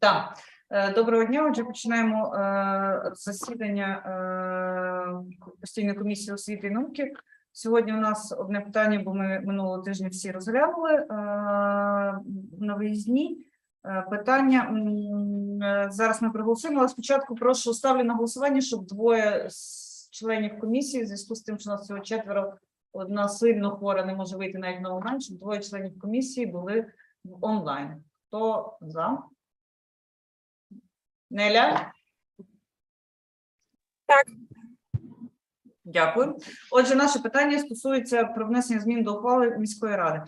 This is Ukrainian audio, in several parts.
Так, Е, доброго дня. Отже, починаємо е, засідання е, постійної комісії освіти і науки. Сьогодні у нас одне питання, бо ми минулого тижня всі розглянули е, на виїзні. Е, Питання е, зараз ми проголосуємо, але спочатку прошу ставлю на голосування, щоб двоє членів комісії, в зв'язку з тим, що у нас всього четверо, одна сильно хвора не може вийти навіть на онлайн, щоб двоє членів комісії були в онлайн. Хто за? Неля? Так. Дякую. Отже, наше питання стосується про внесення змін до ухвали міської ради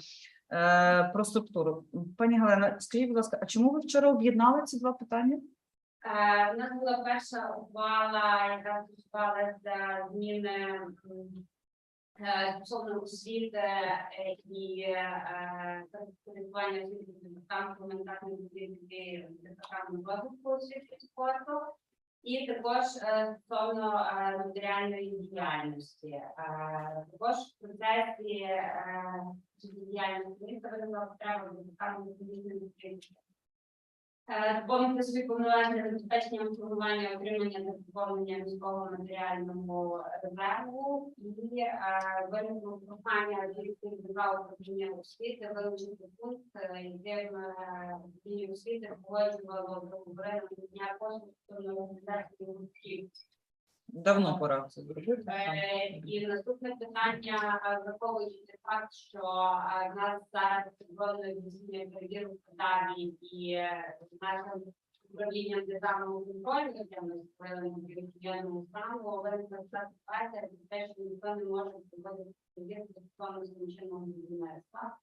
е, про структуру. Пані Галина, скажіть, будь ласка, а чому ви вчора об'єднали ці два питання? Е, У нас була перша ухвала, яка стосувалася зміни е, стосовно освіти е, і е, користування освіти департаменту гуманітарної політики департаменту розвитку освіти спорту. І також е, стосовно е, матеріальної діяльності. Е, Також в процесі е, діяльності міста виникла потреба в департаменту Доповнити собі повноваження забезпечення обслуговування отримання та поповнення міського матеріального резерву і виникло прохання директив два управління освіти вилучити пункт, яким управління освіти погоджувало договори на дня коштів стосовно організації гуртків. Давно пора це зробити. Е, І наступне питання, е, враховуючи факт, що е, в нас зараз підготовлено здійснення перевірок питання і е, з нашим управлінням державного контролю, яке ми створили на воєнному стану, виникла ця ситуація, про те, що ніхто не може проводити перевірки стосовно злочинного будівництва.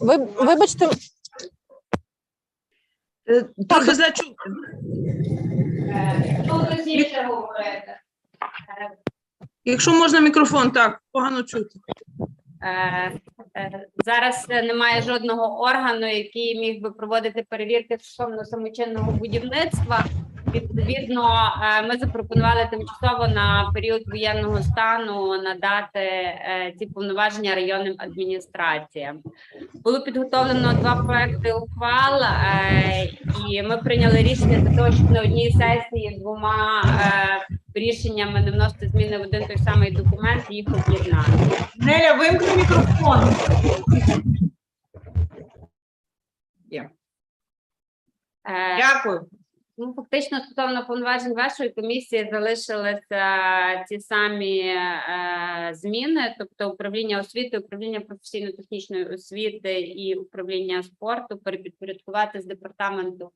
Ви, вибачте, Трохи зачути. Е, Ну, точніше говорити. Якщо можна мікрофон, так, погано чути. Е, е, Зараз е, немає жодного органу, який міг би проводити перевірки стосовно самочинного будівництва. Відповідно, ми запропонували тимчасово на період воєнного стану надати ці повноваження районним адміністраціям. Було підготовлено два проекти ухвал, і ми прийняли рішення для того, щоб на одній сесії двома рішеннями не вносити зміни в один той самий документ, їх об'єднати. Неля, вимкни мікрофон. Є. Е, Дякую. Ну, фактично, стосовно повноважень вашої комісії залишилися ті самі е, зміни, тобто управління освіти, управління професійно-технічної освіти і управління спорту перепідпорядкувати з департаменту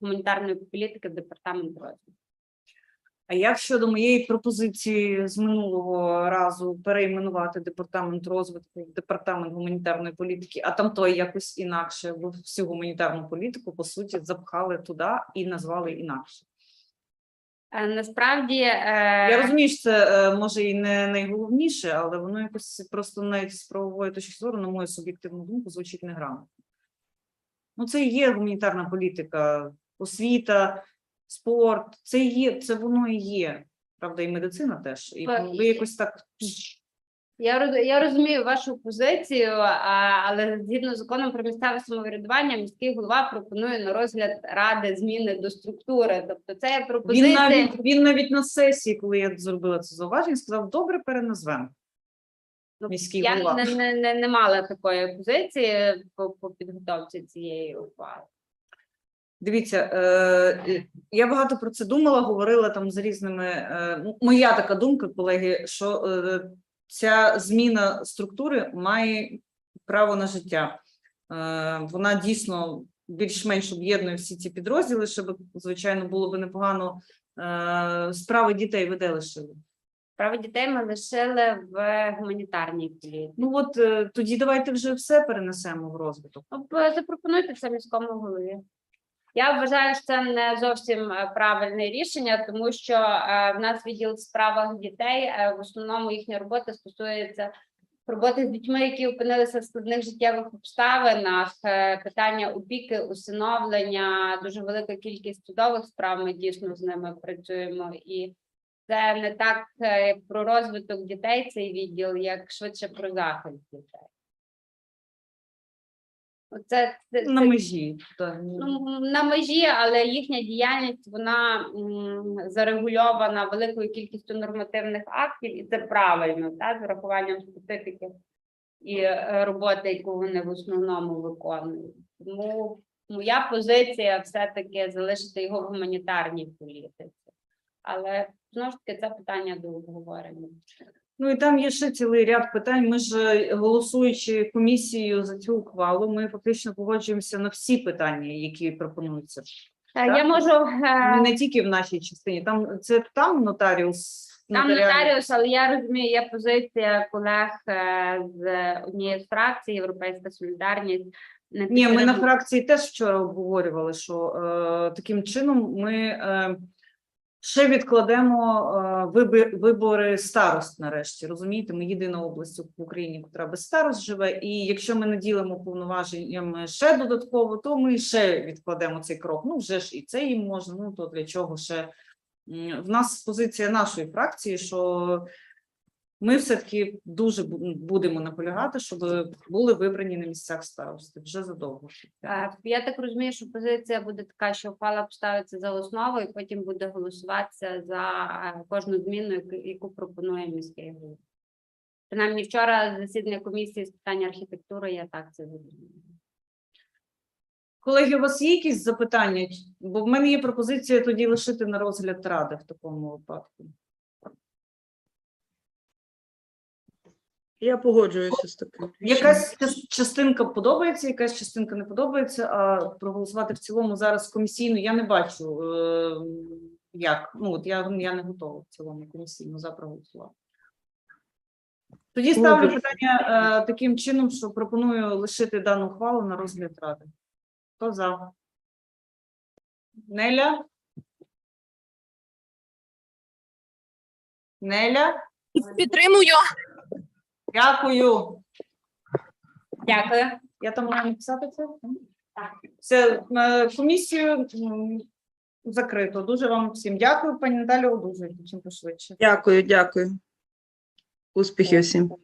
гуманітарної політики в департамент розвитку. А як щодо моєї пропозиції з минулого разу перейменувати департамент розвитку в департамент гуманітарної політики, а там той якось інакше, бо всю гуманітарну політику по суті запхали туди і назвали інакше. Е, насправді е, Я розумію, що це е, може і не найголовніше, але воно якось просто навіть з правової точки зору, на мою суб'єктивну думку, звучить неграмотно. Ну, це і є гуманітарна політика, освіта, спорт. Це є, це воно і є. Правда, і медицина теж. І Так, ви і- якось так. Я роз- я розумію вашу позицію, а, але згідно з законом про місцеве самоврядування, міський голова пропонує на розгляд ради зміни до структури. Тобто, це є Він пропозиція. навіть, він навіть на сесії, коли я зробила це зауваження, сказав: добре, переназвемо. Ну, міський я голова. не, не, не, не мала такої позиції по, по підготовці цієї ухвали. Дивіться, е, я багато про це думала, говорила там з різними. Е, ну, моя така думка, колеги, що е, ця зміна структури має право на життя. Е, вона дійсно більш-менш об'єднує всі ці підрозділи, щоб, звичайно, було би непогано е, справи дітей ви де лишили. Право дітей ми лишили в гуманітарній політиці. Ну от е, тоді давайте вже все перенесемо в розвиток. Ну, Запропонуйте це міському голові. Я вважаю, що це не зовсім е, правильне рішення, тому що е, в нас відділ в справах дітей е, в основному їхня робота стосується роботи з дітьми, які опинилися в складних життєвих обставинах, питання опіки, усиновлення, дуже велика кількість судових справ. Ми дійсно з ними працюємо, і це не так про розвиток дітей цей відділ, як швидше про захист дітей. Оце це, На межі. Ну, на межі, але їхня діяльність вона м, зарегульована великою кількістю нормативних актів, і це правильно, та, з урахуванням специфіки і е, роботи, яку вони в основному виконують. Тому моя позиція все-таки залишити його в гуманітарній політиці. Але знову ж таки це питання до обговорення. Ну і там є ще цілий ряд питань. Ми ж е, голосуючи комісією за цю ухвалу, ми фактично погоджуємося на всі питання, які пропонуються. Е, Я можу е, Не тільки в нашій частині. Там це там нотаріус. Там нотаріус, але я розумію, є позиція колег е, з однієї з фракцій Європейська Солідарність. не Ні, ми на фракції теж вчора обговорювали, що е, таким чином ми е, ще відкладемо е, вибори старост нарешті. Розумієте, ми єдина область в Україні, яка без старост живе. І якщо ми наділимо повноваженнями ще додатково, то ми ще відкладемо цей крок. Ну вже ж і це їм можна. Ну то для чого ще в нас позиція нашої фракції, що ми все-таки дуже будемо наполягати, щоб були вибрані на місцях старости вже задовго. Е, Я так розумію, що позиція буде така, що ухвала поставиться за основу, і потім буде голосуватися за е, кожну зміну, яку- яку пропонує міський голова. Принаймні, вчора засідання комісії з питань архітектури, я так це зрозуміла. Колеги, у вас є якісь запитання? Бо в мене є пропозиція тоді лишити на розгляд ради в такому випадку. Я погоджуюся з таким. Якась частинка подобається, якась частинка не подобається, а проголосувати в цілому зараз комісійно я не бачу, е, як. Ну, от я, я не готова в цілому комісійно за проголосувати. Тоді ставлю питання е, таким чином, що пропоную лишити дану ухвалу на розгляд ради. Хто за? Неля? Неля? підтримую. Дякую. Дякую. Я там маю написати це? Все, Це комісію закрито. Дуже вам всім дякую, пані Наталі, одужуйте чим пошвидше. Дякую, дякую. Успіхів всім.